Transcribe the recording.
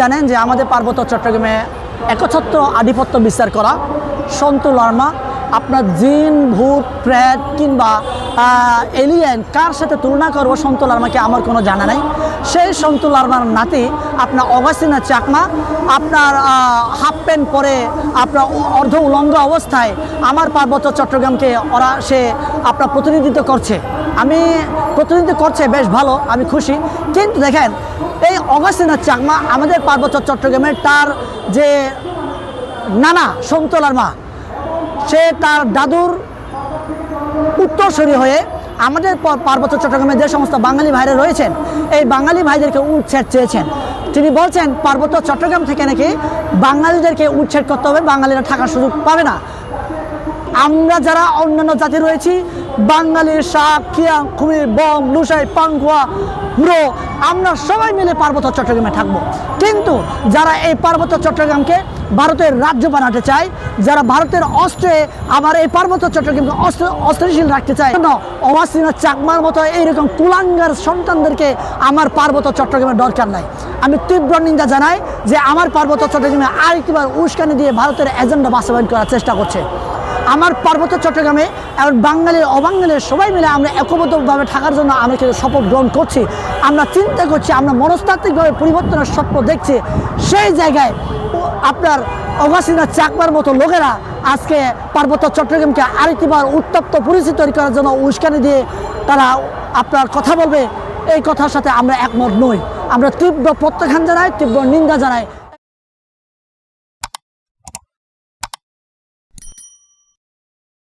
জানেন যে আমাদের পার্বত্য চট্টগ্রামে একচ্ছত্র আধিপত্য বিস্তার করা সন্ত লার্মা, আপনার জিন, ভূত, প্রেত কিংবা এলিয়েন কার সাথে তুলনা করব সন্ত লার্মাকে আমার কোনো জানা নাই। সেই সন্ত লার্মার নাতি আপনার অগাস্তিনা চাকমা, আপনার হাফ প্যান্ট পরে আপনার অর্ধ উলঙ্গ অবস্থায় আমার পার্বত্য চট্টগ্রামকে ওরা সে আপনার প্রতিনিধিত্ব করছে। আমি প্রতিনিধিত্ব করছে, বেশ ভালো, আমি খুশি। কিন্তু দেখেন এই অগাস্তিনা চাকমা আমাদের পার্বত্য চট্টগ্রামের তার যে নানা সন্তলার মা, সে তার দাদুর উত্তরসূরি হয়ে আমাদের পার্বত্য চট্টগ্রামে যে সমস্ত বাঙালি ভাইরা রয়েছেন, এই বাঙালি ভাইদেরকে উচ্ছেদ চেয়েছেন। তিনি বলছেন, পার্বত্য চট্টগ্রাম থেকে নাকি বাঙালিদেরকে উচ্ছেদ করতে হবে, বাঙালিরা থাকার সুযোগ পাবে না। আমরা যারা অন্যান্য জাতি রয়েছি, বাঙালির শাক খিয়াং কুমির বম লুসাই পাঙ্কুয়া হুড়ো আমরা সবাই মিলে পার্বত্য চট্টগ্রামে থাকব। কিন্তু যারা এই পার্বত্য চট্টগ্রামকে ভারতের রাজ্য বানাতে চায়, যারা ভারতের অস্ত্রে, আবার এই পার্বত্য চট্টগ্রামকে অস্ত্র, অস্ত্রশীল রাখতে চায় অবাসিনা চাকমার মতো এইরকম কুলাঙ্গার সন্তানদেরকে আমার পার্বত্য চট্টগ্রামের দরকার নাই। আমি তীব্র নিন্দা জানাই যে আমার পার্বত্য চট্টগ্রামে আরেকটিবার উস্কানি দিয়ে ভারতের এজেন্ডা বাস্তবায়ন করার চেষ্টা করছে। আমার পার্বত্য চট্টগ্রামে এবং বাঙালির অবাঙালির সবাই মিলে আমরা একবদ্ধভাবে থাকার জন্য আমরা কিন্তু শপথ গ্রহণ করছি। আমরা চিন্তা করছি, আমরা মনস্তাত্ত্বিকভাবে পরিবর্তনের স্বপ্ন দেখছি। সেই জায়গায় আপনার অগাসিনা চাকমার মতো লোকেরা আজকে পার্বত্য চট্টগ্রামকে আরেকটিবার উত্তপ্ত পরিস্থিতি তৈরি করার জন্য উস্কানি দিয়ে তারা আপনার কথা বলবে। এই কথার সাথে আমরা একমত নই। আমরা তীব্র প্রত্যাখ্যান জানাই, তীব্র নিন্দা জানাই।